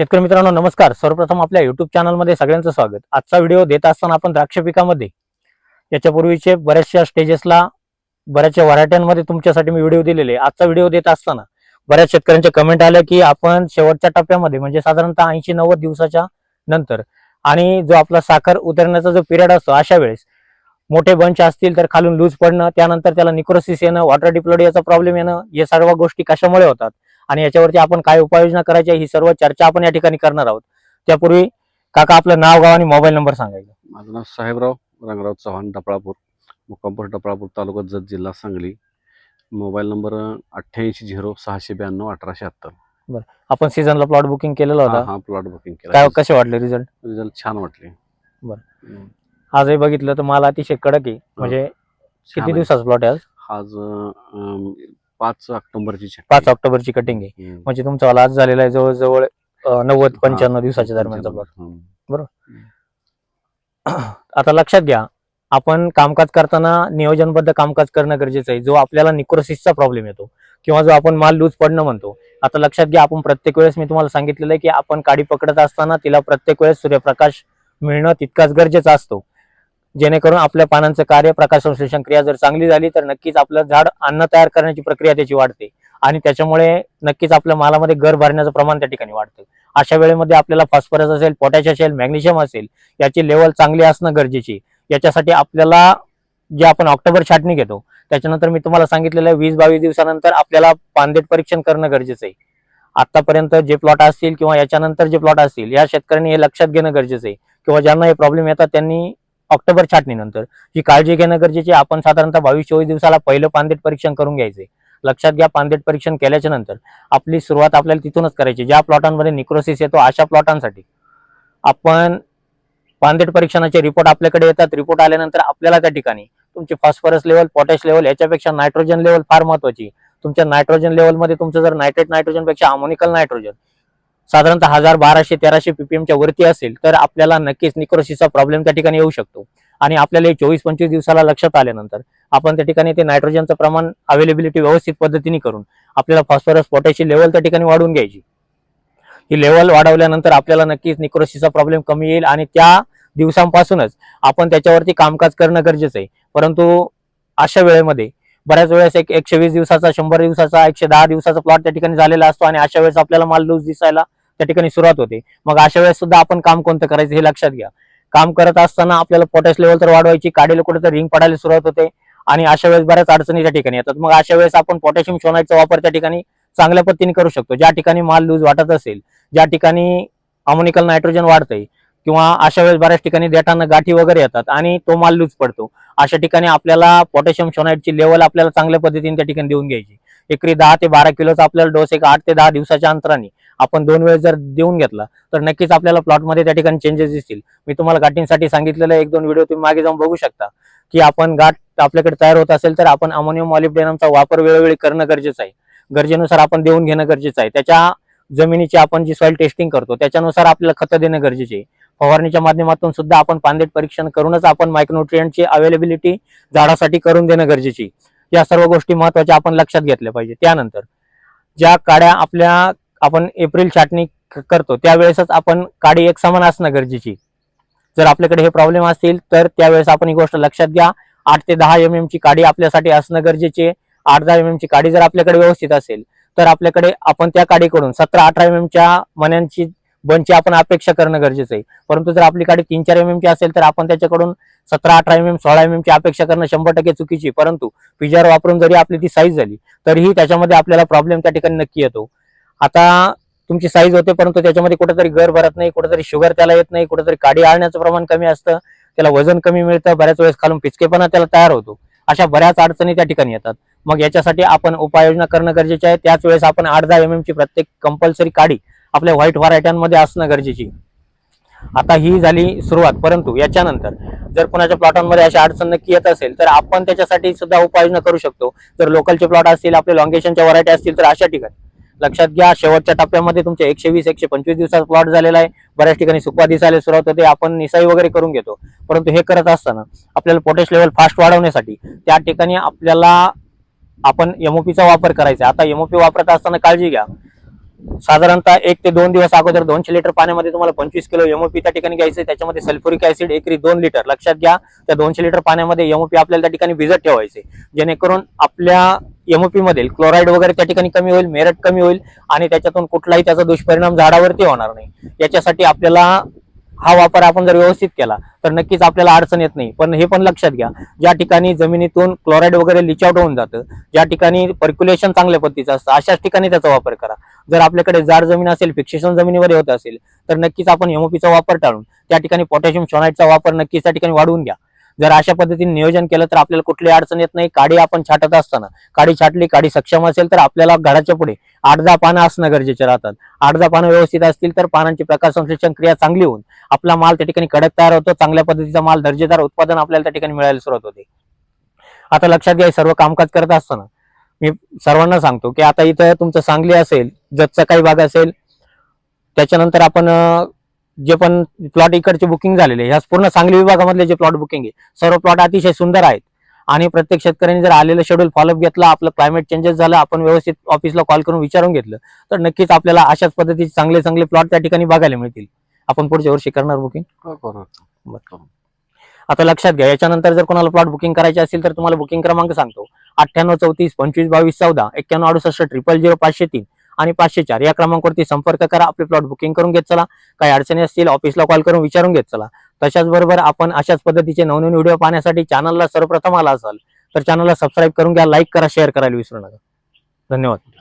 शेतकरी मित्रांनो नमस्कार. सर्वप्रथम आपल्या युट्यूब चॅनलमध्ये सगळ्यांचं स्वागत. आजचा व्हिडिओ देत असताना आपण द्राक्ष पिकामध्ये याच्यापूर्वीचे बऱ्याचशा स्टेजेसला बऱ्याचशा व्हरायट्यांमध्ये तुमच्यासाठी मी व्हिडिओ दिलेले. आजचा व्हिडिओ देत असताना बऱ्याच शेतकऱ्यांचे कमेंट आले की आपण शेवटच्या टप्प्यामध्ये म्हणजे साधारणतः ऐंशी नव्वद दिवसाच्या नंतर आणि जो आपला साखर उतरण्याचा जो पिरियड असतो अशा वेळेस मोठे बंच असतील तर खालून लूज पडणं त्यानंतर त्याला निक्रोसिस येणं वॉटर डिप्लोड याचा प्रॉब्लेम येणं या सर्व गोष्टी कशामुळे होतात? आणि याच्यावरती आपण काय उपाययोजना करायच्या ही सर्व चर्चा आपण या ठिकाणी करणार आहोत. त्यापूर्वी काका आपलं नाव गाव आणि मोबाईल नंबर सांगायचं. माझं नाव साहेबराव रंगराव चव्हाण डपळापूर मुक्कामपूर डपळापूर तालुका जत जिल्हा सांगली. मोबाईल नंबर अठ्ठ्याऐंशी झिरो सहाशे ब्याण्णव अठराशे अठ्ठ्याहत्तर आपण सीझनला प्लॉट बुकिंग केलेला हा होता. हा प्लॉट बुकिंग काय केला. कसे वाटले रिझल्ट रिझल्ट छान वाटले. बरं. हम्म. आजही बघितलं तर मला अतिशय कडक आहे. म्हणजे छान किती आहे. दिवसाचा प्लॉट आहे आज? आज अं, पाच ऑक्टोबरची पाच ऑक्टोबरची कटिंग आहे. हम्म. म्हणजे तुमचा वाला आज झालेला आहे जवळजवळ अं, नव्वद पंच्याण्णव दिवसाच्या दरम्यानचा प्लॉट हम्म. आता लक्षात घ्या आपण कामकाज करताना नियोजनबद्ध कामकाज करणं गरजेचं आहे. जो आपल्याला निक्रोसिसचा प्रॉब्लेम येतो किंवा जो आपण माल लूज पडणं म्हणतो आता लक्षात घ्या आपण प्रत्येक वेळेस मी तुम्हाला सांगितलेलं आहे की आपण काडी पकडत असताना तिला प्रत्येक वेळेस सूर्यप्रकाश मिळणं तितकाच गरजेचं असतो. जेणेकरून आपल्या पानांचं कार्य प्रकाश संश्लेषण क्रिया जर चांगली झाली तर नक्कीच आपलं झाड अन्न तयार करण्याची प्रक्रिया त्याची वाढते. आणि त्याच्यामुळे नक्कीच आपल्या मालामध्ये गर भरण्याचं प्रमाण त्या ठिकाणी वाढतं. अशा वेळेमध्ये आपल्याला फॉस्फरस असेल पोटॅश असेल मॅग्नेशियम असेल याची लेवल चांगली असणं गरजेची आहे. याच्यासाठी आपल्याला जे आपण ऑक्टोबर छाटणी घेतो त्याच्यानंतर मी तुम्हाला सांगितलेलं आहे वीस बावीस दिवसानंतर आपल्याला पानदेट परीक्षण करणं गरजेचं आहे. आतापर्यंत जे प्लॉट असतील किंवा याच्यानंतर जे प्लॉट असतील या शेतकऱ्यांनी हे लक्षात घेणं गरजेचं आहे. किंवा ज्यांना हे प्रॉब्लेम येतात त्यांनी ऑक्टोबर छाटणीनंतर ही काळजी घेणं गरजेचे आपण साधारणतः बावीस चोवीस दिवसाला पहिलं पानदेट परीक्षण करून घ्यायचे. लक्षात घ्या पानदेट परीक्षण केल्याच्यानंतर आपली सुरुवात आपल्याला तिथूनच करायची. ज्या प्लॉटांमध्ये निक्रोसिस येतो अशा प्लॉटांसाठी आपण पानदेट परीक्षणाचे रिपोर्ट आपल्याकडे येतात. रिपोर्ट आल्यानंतर आपल्याला त्या ठिकाणी तुमची फॉस्फरस लेवल पोटॅश लेवल याच्यापेक्षा नायट्रोजन लेवल फार महत्वाची. तुमच्या नायट्रोजन लेवलमध्ये तुमचं जर नायट्रेट नायट्रोजनपेक्षा अमोनिकल नायट्रोजन साधारणतः हजार बाराशे तेराशे पीपीएमच्या वरती असेल तर आपल्याला नक्कीच निक्रोसिसचा प्रॉब्लेम त्या ठिकाणी येऊ शकतो. आणि आपल्याला हे चोवीस पंचवीस दिवसाला लक्षात आल्यानंतर आपण त्या ठिकाणी ते नायट्रोजनचं प्रमाण अवेलेबिलिटी व्यवस्थित पद्धतीने करून आपल्याला फॉस्फरस पोटॅशची लेवल त्या ठिकाणी वाढवून घ्यायची. ही लेवल वाढवल्यानंतर आपल्याला नक्कीच निक्रोसिसचा प्रॉब्लेम कमी येईल आणि त्या दिवसांपासूनच आपण त्याच्यावरती कामकाज करणं गरजेचं आहे. परंतु अशा वेळेमध्ये बऱ्याच वेळेस एक एकशे वीस दिवसाचा शंभर दिवसाचा एकशे दहा दिवसाचा प्लॉट त्या ठिकाणी झालेला असतो आणि अशा वेळेस आपल्याला माल लूज दिसायला त्या ठिकाणी सुरुवात होते. मग अशा वेळेस सुद्धा आपण काम कोणतं करायचं हे लक्षात घ्या. काम करत असताना आपल्याला पोटॅश लेवल तर वाढवायची काडे कुठे तर रिंग पडायला सुरुवात होते आणि अशा वेळेस बऱ्याच अडचणी त्या ठिकाणी येतात. मग अशा वेळेस आपण पोटॅशियम शोनाईटचा वापर त्या ठिकाणी चांगल्या पद्धतीने करू शकतो. ज्या ठिकाणी माल लूज वाटत असेल ज्या ठिकाणी अमोनिकल नायट्रोजन वाढतंय किंवा अशा वेळेस बऱ्याच ठिकाणी देठांना गाठी वगैरे येतात आणि तो माल लूज पडतो. अशा ठिकाणी आपल्याला पोटॅशियम शोनाईटची लेवल आपल्याला चांगल्या पद्धतीने त्या ठिकाणी देऊन घ्यायची. एकरी दहा ते बारा किलोचा आपल्याला डोस एक आठ ते दहा दिवसाच्या अंतराने आपण दोन वेळेस जर देऊन घेतला तर नक्कीच आपल्याला प्लॉटमध्ये त्या ठिकाणी चेंजेस दिसतील. मी तुम्हाला गाठींसाठी सांगितलेलं एक दोन व्हिडिओ तुम्ही मागे जाऊन बघू शकता. की आपण गाठ आपल्याकडे तयार होत असेल तर आपण अमोनियम ऑलिब्डेनमचा वापर वेळोवेळी करणं गरजेचं आहे. गरजेनुसार आपण देऊन घेणं गरजेचं आहे. त्याच्या जमिनीची आपण जी सॉइल टेस्टिंग करतो त्याच्यानुसार आपल्याला खतं देणं गरजेचे आहे. फवारणीच्या माध्यमातून सुद्धा आपण पानदेट परीक्षण करूनच आपण मायक्रोन्युट्रियंटची अवेलेबिलिटी झाडासाठी करून देणं गरजेची आहे. या सर्व गोष्टी महत्त्वाच्या आपण लक्षात घेतल्या पाहिजे. त्यानंतर ज्या काड्या आपल्या आपण एप्रिल छाटणी करतो त्यावेळेसच आपण काडी एक समान असणं गरजेची. जर आपल्याकडे हे प्रॉब्लेम असतील तर त्यावेळेस आपण ही गोष्ट लक्षात घ्या. आठ ते दहा एम एम ची काडी आपल्यासाठी असणं गरजेचे आठ दहा एम एम ची काडी जर आपल्याकडे व्यवस्थित असेल तर आपल्याकडे आपण त्या काडीकडून सतरा अठरा एम एम च्या मण्यांची बनची आपण अपेक्षा करणं गरजेचं आहे. परंतु जर आपली काडी तीन चार एम एम ची असेल तर आपण त्याच्याकडून सतरा अठरा एम एम सोळा एम एमची अपेक्षा करणं शंभर टक्के चुकीची परंतु पिजार वापरून जरी आपली ती साईज झाली तरीही त्याच्यामध्ये आपल्याला प्रॉब्लेम त्या ठिकाणी नक्की येतो. आता तुमची साईज होते परंतु त्याच्यामध्ये कुठेतरी गर भरत नाही कुठेतरी शुगर त्याला येत नाही कुठेतरी काडी आळण्याचं प्रमाण कमी असतं त्याला वजन कमी मिळतं बऱ्याच वेळेस खालून पिचकेपणा त्याला तयार होतो. अशा बऱ्याच अडचणी त्या ठिकाणी येतात. मग याच्यासाठी आपण उपाययोजना करणं गरजेचे आहे. त्याच वेळेस आपण आठ दहा एम ची प्रत्येक कंपल्सरी काडी आपल्या व्हाईट व्हरायट्यांमध्ये असणं गरजेची. आहे. आता ही झाली सुरुवात. परंतु याच्यानंतर जर कोणाच्या प्लॉटांमध्ये अशी अडचण नक्की येत असेल तर आपण त्याच्यासाठी सुद्धा उपाययोजना करू शकतो. जर लोकलचे प्लॉट असतील आपले लॉंगेशनच्या व्हरायटी असतील तर अशा ठिकाणी. लक्षात घ्या शेवटच्या टप्प्यामध्ये तुमच्या एकशे वीस एकशे पंचवीस दिवसाचा प्लॉट झालेला आहे. बऱ्याच ठिकाणी सुपा दिसायला सुरुवात होते आपण निसाई वगैरे करून घेतो. परंतु हे करत असताना आपल्याला पोटॅश लेवल फास्ट वाढवण्यासाठी त्या ठिकाणी आपल्याला आपण एमओपीचा वापर करायचा आहे. आता एमओपी वापरत असताना काळजी घ्या. साधारणतः एक ते दोन दिवस अगोदर दोनशे लिटर पाण्यामध्ये तुम्हाला पंचवीस किलो एमओपी त्या ठिकाणी घ्यायचं त्याच्यामध्ये सल्फ्युरिक ऍसिड एकरी दोन लिटर. लक्षात घ्या त्या दोनशे लिटर पाण्यामध्ये एमओपी आपल्याला त्या ठिकाणी भिजत ठेवायचे जेणेकरून आपल्या एमओपी मधील क्लोराईड वगैरे त्या ठिकाणी कमी होईल मेरट कमी होईल आणि त्याच्यातून कुठलाही त्याचा दुष्परिणाम झाडावरती होणार नाही. याच्यासाठी आपल्याला हा वापर आपण जर व्यवस्थित केला तर नक्कीच आपल्याला अडचण येत नाही. पण हे पण लक्षात घ्या ज्या ठिकाणी जमिनीतून क्लोराईड वगैरे लिच आउट होऊन जातं ज्या ठिकाणी पर्क्युलेशन चांगल्या पद्धतीचं असतं अशाच ठिकाणी त्याचा वापर करा. जर आपल्याकडे जाड जमीन असेल फिक्सेशन जमिनीवर होत असेल तर नक्कीच आपण एमओपीचा वापर टाळून त्या ठिकाणी पोटॅशियम शोनाईटचा वापर नक्कीच त्या ठिकाणी वाढवून घ्या. जर अशा पद्धतीने नियोजन केलं तर आपल्याला कुठलीही अडचण येत नाही. काडी आपण छाटत असताना. काडी छाटली काडी सक्षम असेल तर आपल्याला घराच्या पुढे आठ दहा पानं असणं गरजेचे राहतात. आठ दहा पानं व्यवस्थित असतील तर पानांची प्रकार संश्लेषण क्रिया चांगली होऊन आपला माल त्या ठिकाणी कडक तयार होतो. चांगल्या पद्धतीचा माल दर्जेदार उत्पादन आपल्याला त्या ठिकाणी मिळायला सुरुवात होते. आता लक्षात घ्या सर्व कामकाज करत असताना मी सर्वांना सांगतो की आता इथं तुमचं सांगली असेल जतचा काही भाग असेल त्याच्यानंतर आपण जे पण प्लॉट इकडचे बुकिंग झालेले ह्या पूर्ण सांगली विभागामधले जे प्लॉट बुकिंग आहे सर्व प्लॉट अतिशय सुंदर आहेत. आणि प्रत्येक शेतकऱ्यांनी जर आलेलं शेड्यूल फॉलोअप घेतला आपलं क्लायमेट चेंजेस झालं आपण व्यवस्थित ऑफिसला कॉल करून विचारून घेतलं तर नक्कीच आपल्याला अशाच पद्धतीचे चांगले चांगले प्लॉट त्या ठिकाणी बघायला मिळतील. आपण पुढच्या वर्षी करणार बुकिंग हो, करू. आता लक्षात घ्या याच्यानंतर जर कोणाला प्लॉट बुकिंग करायचे असेल तर तुम्हाला बुकिंग क्रमांक सांगतो. अठ्ठ्याण्णव चौतीस पंचवीस बावीस चौदा एक्क्याण्णव अडुसष्ट ट्रिपल झिरो पाचशे तीन. आणि पाचशे चार. या क्रमांकावरती संपर्क करा आपले प्लॉट बुकिंग करून घेत चला. काही अडचणी असतील ऑफिसला कॉल करून विचारून घेत चला. तशाच बरोबर आपण अशाच पद्धतीचे नवनवीन व्हिडिओ पाहण्यासाठी चॅनलला सर्वप्रथम आला असाल तर चॅनलला सबस्क्राईब करून घ्या लाईक करा शेअर करायला विसरू नका. धन्यवाद.